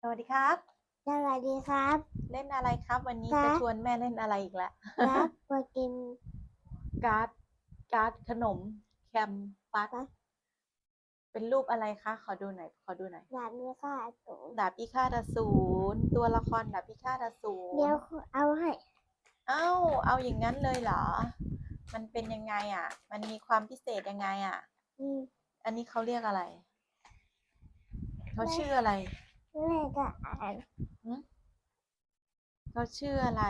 สวัสดีครับ สวัสดีครับ เล่นอะไรครับ วันนี้ครัจะบ ชวนแม่เล่นอะไรอีกแล้วครับมากินการ์ดการ์ดขนมแคมปัสครับเป็นรูปอะไรคะขอดูหน่อยขอดูหน่อยหลานมีค่าสูงดาบพิฆาตอสูรตัวละครดาบพิฆาตอสูเดี๋ยวรเอาให้เอ้าเอาอย่างนั้นเลยเหรอ มันเป็นยังไงอะ มันมีความพิเศษยังไงอะ อืมอันนี้เขาเรียกอะไรเขาแม่ชื่ออะไร แม่ก็อ่านเขาชื่ออะไร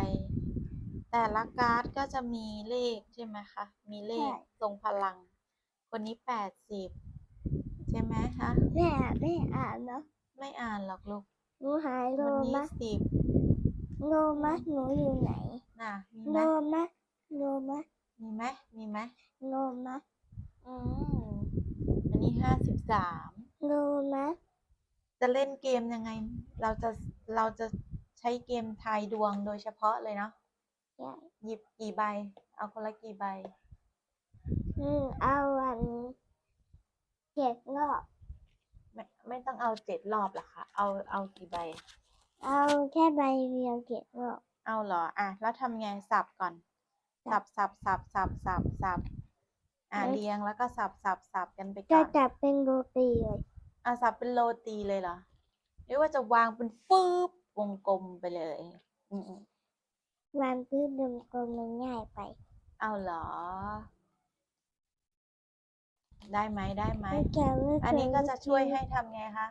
แต่ละการ์ดก็จะมีเลขใช่ไหมคะ มีเลขทรงพลัง คนนี้แปดสิบใช่ไหมคะแม่แม่อ่านเนาะไม่อ่านหรอกลูกหนูหายโลคนนี้มะสิบโลมะหนูอยู่ไหนน่ะมีโลไหมมะโลมะมีไหมมีไหมโลมะอืมอันนี้ห้าสิบสามโลมะ จะเล่นเกมยังไง เราจะเราจะใช้เกมทายดวงโดยเฉพาะเลยเนาะใช่หยิบกี่ใบ เอาคนละกี่ใบ อืมเอาอันเจ็ดรอบไม่ไม่ต้องเอาเจ็ดรอบหรอกค่ะ เอาเอากี่ใบ เอาแค่ใบเดียวเจ็ดรอบเอาเหรอ อะ แล้วทำไงสับก่อน สับสับสับสับสับสับอะแล้วเรียงแล้วก็สับสับสับกันไปจะก่อน จับเป็นโรตีเลย อะสับเป็นโรตีเลยเหรอ หรือว่าจะวางเป็นฟืบวงกลมไปเลย อืมวางพื้นดมกลมมันง่ายไปๆเอาเหรอ ได้ไหมได้ไหม ไม่เกี่ยวไม่อันนี้ก็เคจะช่วยให้ทำไงคะ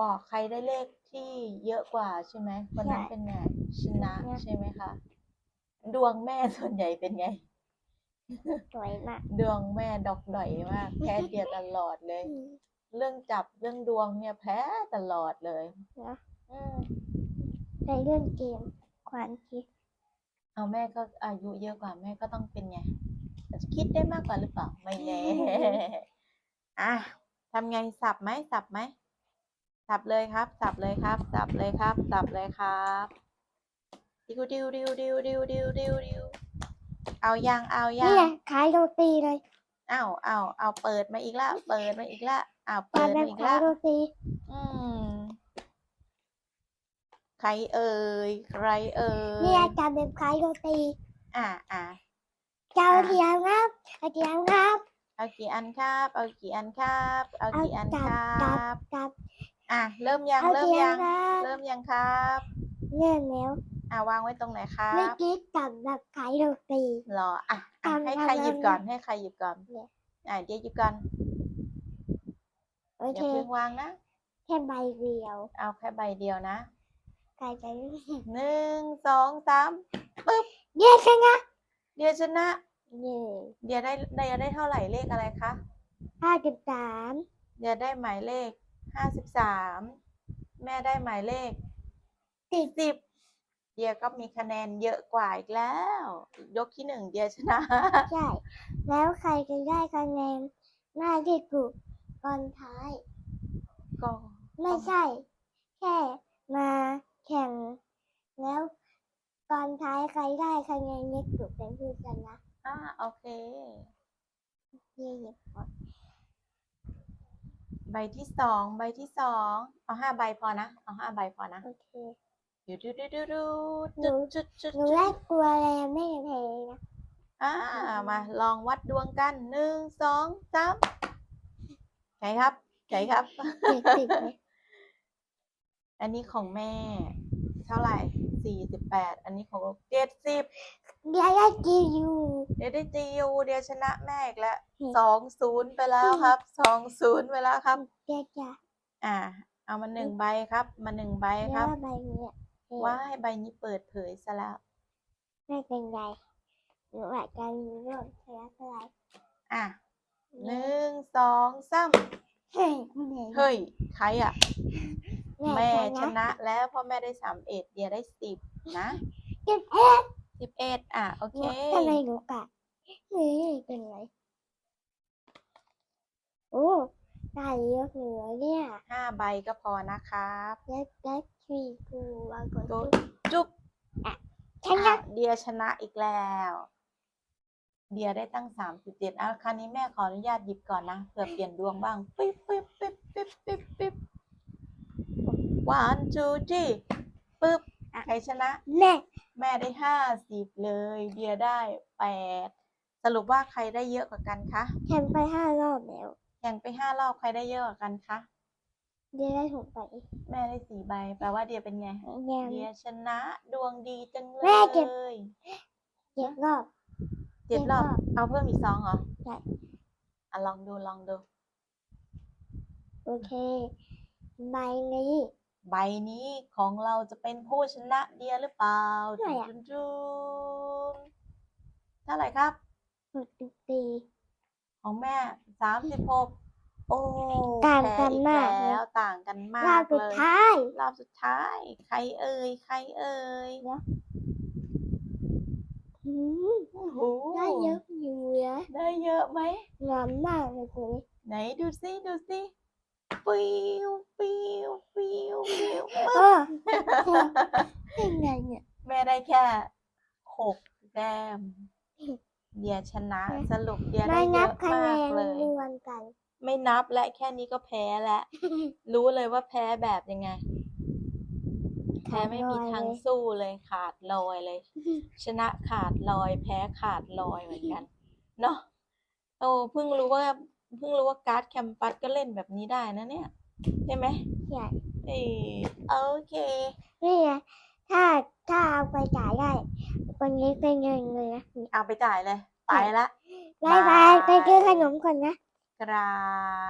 บอกใครได้เลขที่เยอะกว่าใช่ไหมคนนั้นเป็นไงชนะใช่ไหมคะ ดวงแม่ส่วนใหญ่เป็นไง สวยมากดวงแม่ดอกดอยมากแพ้เดียตลอดเลย อืม เรื่องจับเรื่องดวงเนี่ยแพ้ตลอดเลยเนอะอืมในเรื่องเกมความคิด เอาแม่ก็อายุเยอะกว่าแม่ก็ต้องเป็นไงอาจจะคิดได้มากกว่าหรือเปล่า ไม่แน่อะทำไงสับไหมสับไหมสับเลยครับ สับเลยครับ สับเลยครับ สับเลยครับดิวดิวดิวดิวดิวดิวดิวดิวเอายังเอายันี่งไงขายโรตีเลยเอาเอาเอาเปิดมาอีกแล้วเปิดมาอีกแล้วเอามาเปิดแบมาบอีกขาแล้ยวโรตีอืมใครเอ่ยใครเอ่นี่ยอาจารย์แบบขายโรตีอ่าอ่าเจ้าเทียมครับอาจารย์ครับเอากี่อันครับ เอากี่อันครับ เอาเอากี่อันจัคบรัจับจับอะเริ่มยังเอาเริ่มเทียยัมงครับเริ่มยังครับเริ่มแล้วอะวางไว้ตรงไหนครัเมื่อบกี้จับแบบขายโรตีรออะอะทำให้ใครทำหยิบทำก่อนให้ใครหยิบก่อนเนี่ยอะเดี๋ยวหยิบก่อน โออเคย่าเพิ่งวางนะ แค่ใบเดียวเอาแค่ใบเดียวนะกลายเป็นหนึ่งสองสามปึ๊บเย้ชนะเดียวชนะเย้เดียวได้เดียวได้เท่าไหร่เลขอะไรคะห้าสิบสามเดียวได้หมายเลขห้าสิบสามแม่ได้หมายเลขสี่สิบเดียก็มีคะแนนเยอะกว่าอีกแล้ว ยกที่หนึ่งเดียชนะ ใช่ แล้วใครจะได้คะแนนหน้าที่ถู กตอนท้ายก็ไม่ใช่ แค่มาแข่ง แล้วตอนท้ายใครได้คะแนนเยอะสุดเป็นผู้ชนะอ่าโอเคเย่เย่ก่อนใบที่สองใบที่สองเอาห้าใบพอนะ เอาห้าใบพอนะโอเคดูดูดูดูดูหนูจุดจุดจุดหนูแรกกลัวอะไรไม่แพ้นะอ่ามาลองวัดดวงกันหนึ่งสองสาม ใครครับใครครับเด็กติดไหมอันนี้ของแม่ เท่าไหร่สี่สิบแปดอันนี้ของเจ็ดสิบเดี๋ยวได้จียูเดี๋ยวได้จียูเดี๋ยวชนะแม่อีกแล้วอืมสองศูนย์ไปแล้วครับสองศูนย์ไปแล้วครับเดี๋ยวจะอ่า เอามาหนึ่งใบครับ มาหนึ่งใบเดี๋ยวครับว่าใบเนี้ยเออว้ายใบนี้เปิดเผยซะแล้วไม่เป็นไรหนูอาจจะมีเรื่องชนะเท่าไหร่อะ หนึ่งสองสามเฮ้ยเหนื่อยเฮ้ยใครอะ แม่ชชนะนะแล้วเพราะแม่ได้สามเอ็ดเดียได้สิบนะเจ็บเอ็ดสิบเอ็ดอะ โอเคทำไมหนูกะเฮ้ยเป็นไรโอ้ได้เยอะเหลือเนี่ยห้าใบก็พอนะครับเล็กเล็กทีกูวางก่อนจุ๊บจุ๊บชนะอะเดียชนะอีกแล้ว เดียได้ตั้งสามสิบเจ็ดอะคราวนี้แม่ขออนุญาตหยิบก่อนนะเผื่อเปลี่ยนดวงบ้างปิ๊บปิ๊บปิ๊บปิ๊บปิ๊บปิ๊บ one two three ปึ๊บใครชนะ แม่ แม่ได้ห้าสิบเลยเดียได้แปดสรุปว่าใครได้เยอะกว่ากันคะแข่งไปห้ารอบแล้วแข่งไปห้ารอบใครได้เยอะกว่ากันคะเดี๋ยวได้ถูกไปแม่ได้สี่ใบแปลว่าเดียเป็นไงแง่เดียชนะดวงดีจังเลแม่เก็บยเจ็ดรอบเจ็ดรอบ เจ็ดรอบ เอาเพิ่มอีกสองเหรอใช่อะลองดูลองดู โอเค ใบนี้ ใบนี้ของเราจะเป็นผู้ชนะเดียหรือเปล่าเท่าไหร่อะ จุนจุนเท่าไหร่ครับ หกสิบปีของแม่สามสิบหกโอ้ต่างกันแพ้อีมากเลยแล้วต่างกันมารอบกสุดเลย ท้าย รอบสุดท้าย ใครเอ่ย ใครเอ่ย อืม โอ้โห ได้เยอะอยู่นะ ได้เย อะไหมงามมากเลยคุณไหนดูซิดูซิฟิวฟิวฟิวฟิวเออเป็นไงเนี่ยแม่ได้แค่หกแต้มเดียชนะสรุปเดียไม่ได้เยนับอะคะแนมากนเลยรวมกัน ไม่นับและแค่นี้ก็แพ้แล้วรู้เลยว่าแพ้แบบยังไง แพ้ไม่มีทางสู้เลยขาดลอยเลย ชนะขาดลอย แพ้ขาดลอยเหมือนกัน เนาะ โอ้เพิ่งรู้ว่าเพิ่งรู้ว่าการ์ดแคมปัสก็เล่นแบบนี้ได้นะเนี่ย ใช่ไหมใหญ่เออโอเค นี่ไงถ้าถ้าเอาไปจ่ายได้วันนี้เป็นเงินเลยนะเอาไปจ่ายเลย ไปละบายบายไปซื้อขนมก่อนนะกราบ